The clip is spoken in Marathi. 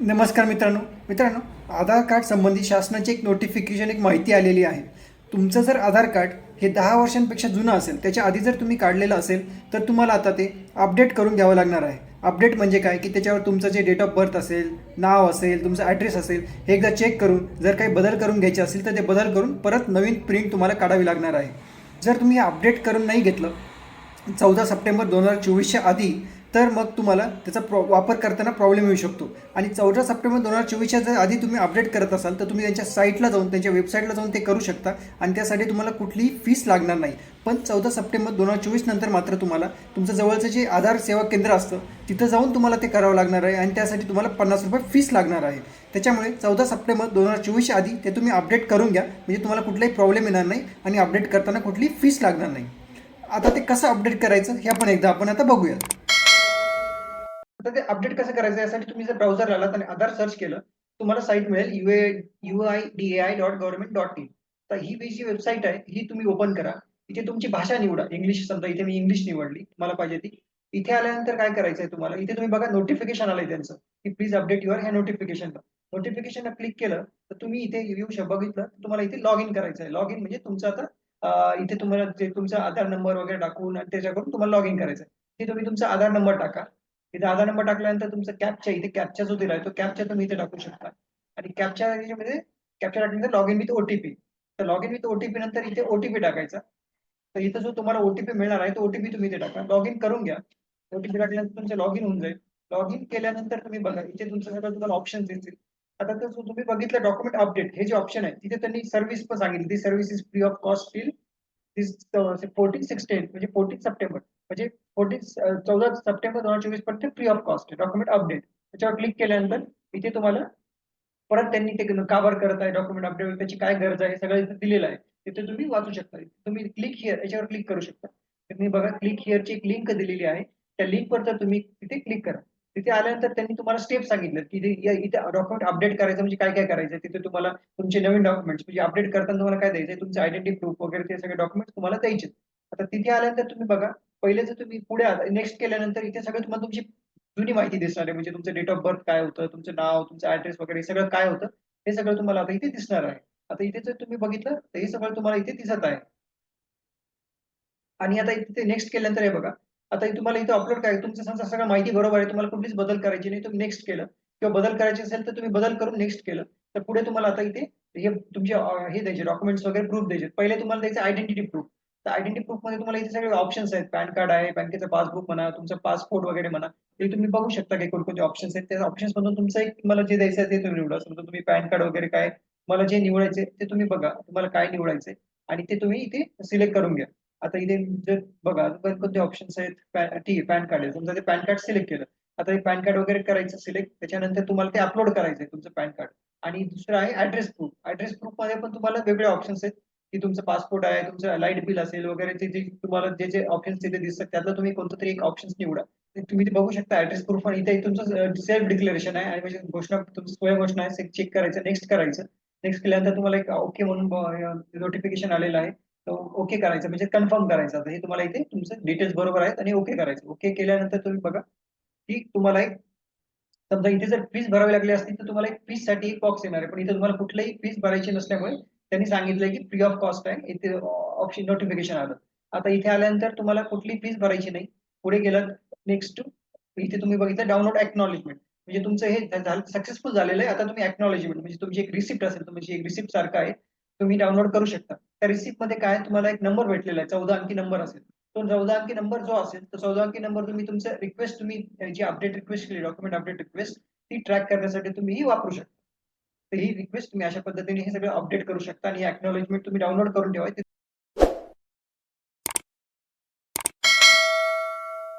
नमस्कार मित्रांनो. मित्रांनो आधार कार्ड संबंधी शासनाची एक नोटिफिकेशन एक माहिती आलेली आहे. तुमचं जर आधार कार्ड हे दहा वर्षांपेक्षा जुनं असेल त्याच्या आधी जर तुम्ही काढलेलं असेल तर तुम्हाला आता ते अपडेट करून घ्यावं लागणार आहे. अपडेट म्हणजे काय? की त्याच्यावर तुमचं जे डेट ऑफ बर्थ असेल नाव असेल तुमचा ॲड्रेस असेल हे एकदा चेक करून जर काही बदल करून घ्यायचे असेल तर ते बदल करून परत नवीन प्रिंट तुम्हाला काढावी लागणार आहे. जर तुम्ही अपडेट करून नाही घेतलं चौदा सप्टेंबर दोन हजार चोवीसच्या आधी तर मग तुम्हाला त्याचा प्रॉ वापर करताना प्रॉब्लेम येऊ शकतो. आणि चौदा सप्टेंबर दोन हजार चोवीसच्या जर आधी तुम्ही अपडेट करत असाल तर तुम्ही त्यांच्या साईटला जाऊन त्यांच्या वेबसाईटला जाऊन ते करू शकता. आणि त्यासाठी तुम्हाला कुठलीही फीस लागणार नाही. पण चौदा सप्टेंबर दोन हजार चोवीस नंतर मात्र तुम्हाला तुमचं जवळचं जे आधार सेवा केंद्र असतं तिथं जाऊन तुम्हाला ते करावं लागणार आहे. आणि त्यासाठी तुम्हाला पन्नास रुपये फीस लागणार आहे. त्याच्यामुळे चौदा सप्टेंबर दोन हजार चोवीसच्या आधी ते तुम्ही अपडेट करून घ्या. म्हणजे तुम्हाला कुठलाही प्रॉब्लेम येणार नाही आणि अपडेट करताना कुठलीही फीस लागणार नाही. आता ते कसं अपडेट करायचं हे आपण एकदा आपण आता बघूयात. आता ते अपडेट कसं करायचं यासाठी तुम्ही जर ब्राउझर आलात आणि आधार सर्च केलं तुम्हाला साईट मिळेल U UI I D A I dot government dot in तर ही जी वेबसाईट आहे ही तुम्ही ओपन करा. इथे तुमची भाषा निवडा. इंग्लिश समजा इथे मी इंग्लिश निवडली तुम्हाला पाहिजे ती. इथे आल्यानंतर काय करायचं आहे तुम्हाला? इथे तुम्ही बघा नोटिफिकेशन आलंय त्यांचं. की प्लीज अपडेट युअर ह्या नोटिफिकेशनला नोटिफिकेशनला क्लिक केलं तर तुम्ही इथे येऊ शक बघितलं तर तुम्हाला इथे लॉग इन करायचं आहे लॉग इन म्हणजे तुमचं आता इथे तुम्हाला जे तुमचा आधार नंबर वगैरे टाकून आणि त्याच्याकडून तुम्हाला लॉग इन करायचं आहे तुम्ही तुमचा आधार नंबर टाका. इथे आधार नंबर टाकल्यानंतर तुमचा कॅपच्या इथे कॅपचा जो दिलाय तो कॅपच्या तुम्ही इथे टाकू शकता. आणि कॅपच्या याच्यामध्ये कॅपच्या टाकल्यानंतर लॉग इन विथ ओटीपी तर लॉग इन विथ ओटीपी नंतर इथे ओटीपी टाकायचा. तर इथे जो तुम्हाला ओटीपी मिळणार आहे तो ओटीपी तुम्ही इथे टाका. लॉग इन करून घ्या. ओटीपी टाकल्यानंतर तुमचं लॉग इन होऊन जाईल. लॉग इन केल्यानंतर तुम्ही बघा इथे तुमचं सगळं तुम्हाला ऑप्शन दिसतील. आता तर तुम्ही बघितलं डॉक्युमेंट अपडेट हे जे ऑप्शन आहे तिथे त्यांनी सर्व्हिस पण सांगितली. ती service is free of cost feel fourteen sixteen uh, म्हणजे फोर्टीन सप्टेंबर म्हणजे फोर्टीन uh, चौदा सप्टेंबर दोन हजार चोवीसपर्यंत free of cost document update त्याच्यावर क्लिक केल्यानंतर इथे तुम्हाला परत त्यांनी ते का बर करत आहे डॉक्युमेंट अपडेट त्याची काय गरज आहे सगळं इथे दिलेलं आहे. तिथे तुम्ही वाचू शकता. तुम्ही क्लिक हिअर याच्यावर क्लिक करू शकता. तुम्ही बघा क्लिक हिअरची एक लिंक दिलेली आहे. त्या लिंकवर जर तुम्ही तिथे क्लिक करा तिथे आल्यानंतर त्यांनी तुम्हाला स्टेप सांगितलं की इथे डॉक्युमेंट अपडेट करायचं म्हणजे काय काय करायचं तिथे तुम्हाला तुमचे नवीन डॉक्युमेंट्स म्हणजे अपडेट करताना तुम्हाला काय द्यायचं तुमचे आयडेंटिटी प्रूफ वगैरे ते सगळे डॉक्युमेंट्स तुम्हाला द्यायचे आता तिथे आल्यानंतर तुम्ही बघा पहिले जर तुम्ही पुढे नेक्स्ट केल्यानंतर इथे सगळं तुम्हाला तुमची जुनी माहिती दिसणार आहे. म्हणजे तुमचं डेट ऑफ बर्थ काय होतं तुमचं नाव तुमचं ऍड्रेस वगैरे सगळं काय होतं हे सगळं तुम्हाला आता इथे दिसणार आहे. आता इथे जर तुम्ही बघितलं तर हे सगळं तुम्हाला इथे दिसत आहे. आणि आता इथे नेक्स्ट केल्यानंतर हे बघा आता तुम्हाला इथे अपलोड काय तुमचं समजा सगळं माहिती बरोबर आहे तुम्हाला कुठलीच बदल करायची नाही तुम्ही नेक्स्ट केलं. किंवा बदल करायचे असेल तर तुम्ही बदल करून नेक्स्ट केलं. तर पुढे तुम्हाला आता इथे हे तुमचे हे द्यायचे डॉक्युमेंट्स वगैरे प्रूफ द्यायचे. पहिले तुम्हाला द्यायचं आयडेंटिटी प्रूफ तर आयडेंटिटी प्रूफमध्ये तुम्हाला इथे सगळे ऑप्शन्स आहेत. पॅन कार्ड आहे बँकेचं पासबुक म्हणा तुमचं पासपोर्ट वगैरे म्हणा. ते तुम्ही बघू शकता की कोणकोणते ऑप्शन्स आहेत. त्या ऑप्शन्स मधून तुमचं एक तुम्हाला जे द्यायचं आहे ते तुम्ही निवडा. समजा तुम्ही पॅन कार्ड वगैरे काय मला जे निवडायचे ते तुम्ही बघा. तुम्हाला काय निवडायचंय. आणि ते तुम्ही इथे सिलेक्ट करून घ्या. आता इथे जर बघा कोणते ऑप्शन्स आहेत? पॅ- ठीक आहे पॅन कार्ड आहे. तुमचं ते पॅन कार्ड सिलेक्ट केलं. आता हे पॅन कार्ड वगैरे करायचं सिलेक्ट त्याच्यानंतर तुम्हाला ते अपलोड करायचं आहे तुमचं पॅन कार्ड आणि दुसरं आहे ऍड्रेस प्रूफ ऍड्रेस प्रूफमध्ये पण तुम्हाला वेगळे ऑप्शन्स आहेत. की तुमचं पासपोर्ट आहे तुमचं लाइट बिल असेल वगैरे ते जे तुम्हाला जे जे ऑप्शन्स तिथे दिसतात त्यातलं तुम्ही कोणतं तरी एक ऑप्शन निवडा. तुम्ही ते बघू शकता ऍड्रेस प्रूफ आणि इथे तुमचं सेल्फ डिक्लेरेशन आहे. आणि म्हणजे घोषणा तुमचं स्वयं घोषणा आहे. चेक करायचं नेक्स्ट करायचं. नेक्स्ट केल्यानंतर तुम्हाला एक ओके म्हणून नोटिफिकेशन आलेलं आहे. ओके करायचं म्हणजे कन्फर्म करायचं. आता हे तुम्हाला इथे तुमचं डिटेल्स बरोबर आहेत आणि ओके करायचं. ओके केल्यानंतर तुम्ही बघा की तुम्हाला एक समजा इथे जर फीस भरावी लागली असती तर तुम्हाला एक फीससाठी एक बॉक्स येणार आहे. पण इथे तुम्हाला कुठलीही फीस भरायची नसल्यामुळे त्यांनी सांगितलंय की फ्री ऑफ कॉस्ट आहे. इथे ऑप्शन नोटिफिकेशन आलं. आता इथे आल्यानंतर तुम्हाला कुठली फीस भरायची नाही. पुढे गेलात नेक्स्ट इथे तुम्ही बघितलं डाउनलोड एक्नॉलेजमेंट म्हणजे तुमचं हे सक्सेसफुल झालेलं आहे. आता तुम्ही एक्नॉलेजमेंट म्हणजे तुमची एक रिसिप्ट असेल तुमची एक रिसिप्ट सारखं आहे. तुम्ही डाउनलोड करू शकता. त्या रिसिप्टमध्ये काय तुम्हाला एक नंबर भेटलेला आहे चौदा अंकी नंबर असेल. तो चौदा अंकी नंबर जो असेल तर चौदा अंकी नंबर तुम्ही तुमचं रिक्वेस्ट तुम्ही जी अपडेट रिक्वेस्ट केली डॉक्युमेंट अपडेट रिक्वेस्ट ती ट्रॅक करण्यासाठी तुम्ही ही वापरू शकता. तर ही रिक्वेस्ट तुम्ही अशा पद्धतीने हे सगळं अपडेट करू शकता आणि एक्नॉलेजमेंट तुम्ही डाउनलोड करून ठेवा.